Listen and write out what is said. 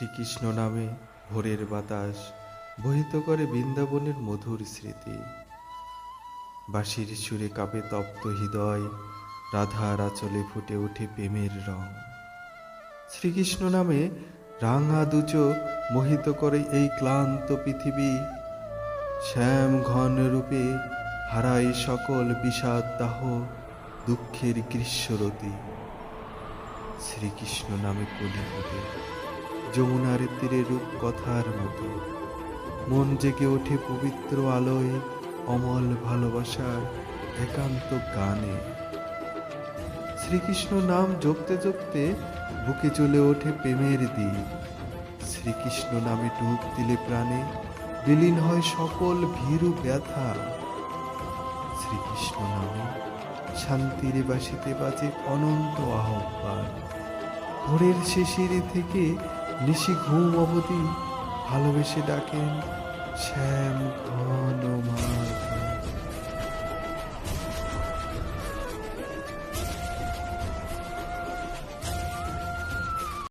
শ্রীকৃষ্ণ নামে ভোরের বাতাস বহিত করে বৃন্দাবনের মধুর স্মৃতি। বাঁশির সুরে কাঁপে তপ্ত হৃদয়, রাধার আঁচলে ফুটে ওঠে প্রেমের রং। শ্রীকৃষ্ণ নামে রাঙা দুচো মোহিত করে এই ক্লান্ত পৃথিবী। শ্যাম ঘন রূপে হারাই সকল বিষাদ দাহ, দুঃখের গ্রীষ্মরতি। শ্রীকৃষ্ণ নামে কলি ফুটে যমুনার তীরে রূপ কথার মতো। মন জেগে ওঠে পবিত্র আলোয় অমল ভালোবাসার একান্ত গানে। শ্রীকৃষ্ণ নাম জপতে জপতে বুকে চলে ওঠে প্রেমের দিন। শ্রীকৃষ্ণ নামে ডুব দিলে প্রাণে বিলীন হয় সকল ভীরু ব্যথা। শ্রীকৃষ্ণ নামে শান্তির বাসিতে বাজে অনন্ত আহ্বান। ভোরের শিশির থেকে নিশি ঘুম অবধি ভালোবেসে ডাকেন শ্যাম